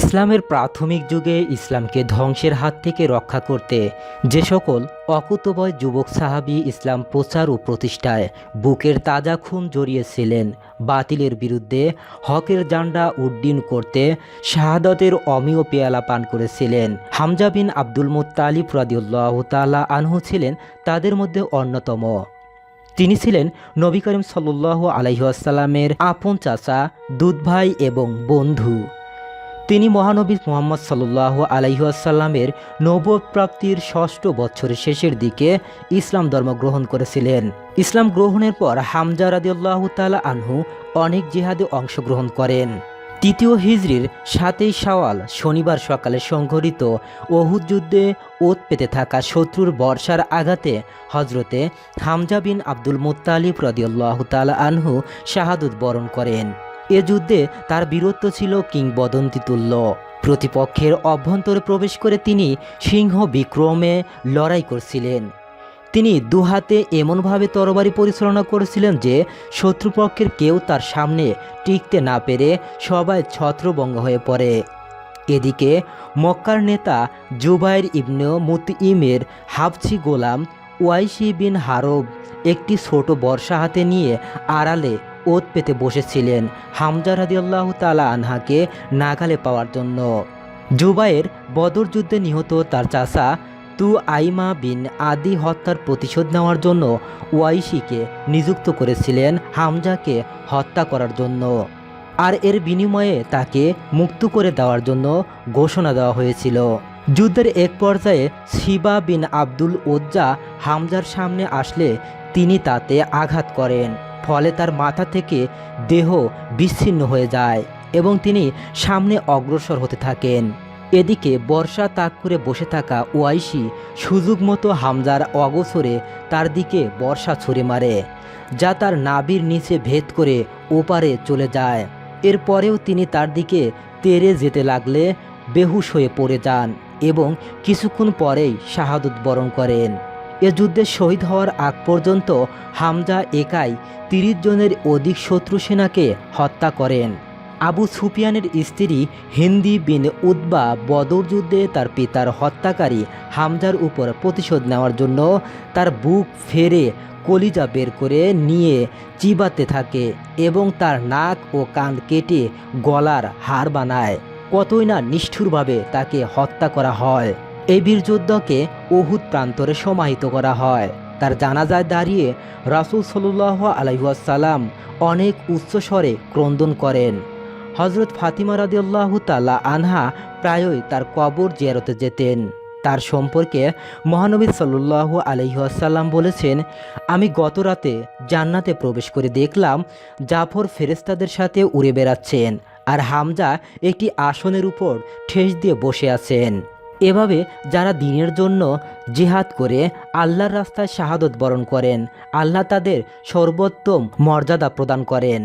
ইসলামের প্রাথমিক যুগে ইসলামকে ধ্বংসের হাত থেকে রক্ষা করতে যে সকল অকুতবয় যুবক সাহাবি ইসলাম প্রচার ও প্রতিষ্ঠায় বুকের তাজা খুন জড়িয়েছিলেন, বাতিলের বিরুদ্ধে হকের জান্ডা উড্ডীন করতে শাহাদতের অমীয় পেয়ালা পান করেছিলেন। হামজা বিন আব্দুল মুত্তালিব রাদিউল্লাহ তাআলা আনহু ছিলেন তাদের মধ্যে অন্যতম। তিনি ছিলেন নবী করিম সাল্লাহ আলাইসাল্লামের আপন চাচা, দুধ ভাই এবং বন্ধু। তিনি মহানবী মোহাম্মদ সাল্লাহ আলাইসাল্লামের নবপ্রাপ্তির ষষ্ঠ বছরের শেষের দিকে ইসলাম ধর্ম গ্রহণ করেছিলেন। ইসলাম গ্রহণের পর হামজা রাদিউল্লাহ তালা আনহু অনেক জিহাদে অংশগ্রহণ করেন। তৃতীয় হিজরির সাতই শাওয়াল শনিবার সকালে সংঘটিত ওহুদ যুদ্ধে ওত পেতে থাকা শত্রুর বর্ষার আঘাতে হজরতে হামজা বিন আব্দুল মুত্তালিব রদিউল্লাহ তালা আনহু শাহাদুত বরণ করেন। এ যুদ্ধে তার বীরত্ব ছিল কিংবদন্তি তুল্য প্রতিপক্ষের অভ্যন্তরে প্রবেশ করে তিনি সিংহ বিক্রমে লড়াই করছিলেন। তিনি দুহাতে এমনভাবে তরবারি পরিচালনা করেছিলেন যে শত্রুপক্ষের কেউ তার সামনে টিকতে না পেরে সবাই ছত্রভঙ্গ হয়ে পড়ে। এদিকে মক্কার নেতা জুবাইর ইবনে মুতইমের হাফছি গোলাম ওয়াইসি বিন হারব একটি ছোট বর্ষা হাতে নিয়ে আড়ালে ওত পেতে বসেছিলেন হামজা রাদিয়াল্লাহ তালা আনহাকে নাগালে পাওয়ার জন্য। জুবাইয়ের বদর যুদ্ধে নিহত তার চাচা তু আইমা বিন আদি হত্যার প্রতিশোধ নেওয়ার জন্য ওয়াইশিকে নিযুক্ত করেছিলেন হামজাকে হত্যা করার জন্য। আর এর বিনিময়ে তাকে মুক্ত করে দেওয়ার জন্য ঘোষণা দেওয়া হয়েছিল। যুদ্ধের এক পর্যায়ে শিবা বিন আব্দুল ওজ্জা হামজার সামনে আসলে তিনি তাতে আঘাত করেন, ফলে তার মাথা থেকে দেহ বিচ্ছিন্ন হয়ে যায় এবং তিনি সামনে অগ্রসর হতে থাকেন। এদিকে বর্ষা তাক করে বসে থাকা ওয়াইশি সুযোগ মতো হামজার অগোচরে তার দিকে বর্ষা ছুঁড়ে মারে, যা তার নাবির নিচে ভেদ করে ওপারে চলে যায়। এরপরেও তিনি তার দিকে তেরে যেতে লাগলে বেহুশ হয়ে পড়ে যান। এবং কিছুক্ষণ পরেই শাহাদত বরণ করেন। এ যুদ্ধে শহীদ হওয়ার আগ পর্যন্ত হামজা একাই তিরিশ জনের অধিক শত্রু সেনাকে হত্যা করেন। আবু সুফিয়ানের স্ত্রী হিন্দি বিন উদ্বা বদর যুদ্ধে তার পিতার হত্যাকারী হামজার উপর প্রতিশোধ নেওয়ার জন্য তার বুক ফেরে কলিজা বের করে নিয়ে চিবাতে থাকে এবং তার নাক ও কান কেটে গলার হাড় বানায়। কতই না নিষ্ঠুরভাবে তাকে হত্যা করা হয়। এই বীরযোদ্ধাকে ওহুদ প্রান্তরে সমাহিত করা হয়। তার জানাজায় দাঁড়িয়ে রাসুল সল্লাহ আলাইসাল্লাম অনেক উচ্চস্বরে ক্রন্দন করেন। হজরত ফাতিমা রাদিউল্লাহ তাল্লাহ আনহা প্রায়ই তার কবর জেরতে যেতেন। তার সম্পর্কে মহানবী সাল্লাহ আলহিহাসাল্লাম বলেছেন, আমি গত রাতে জান্নাতে প্রবেশ করে দেখলাম জাফর ফেরেস্তাদের সাথে উড়ে বেড়াচ্ছেন আর হামজা একটি আসনের উপর ঠেস দিয়ে বসে আছেন। এভাবে যারা দিনের জন্য জিহাদ করে আল্লাহর রাস্তায় শাহাদত বরণ করেন, আল্লাহ তাদের সর্বোত্তম মর্যাদা প্রদান করেন।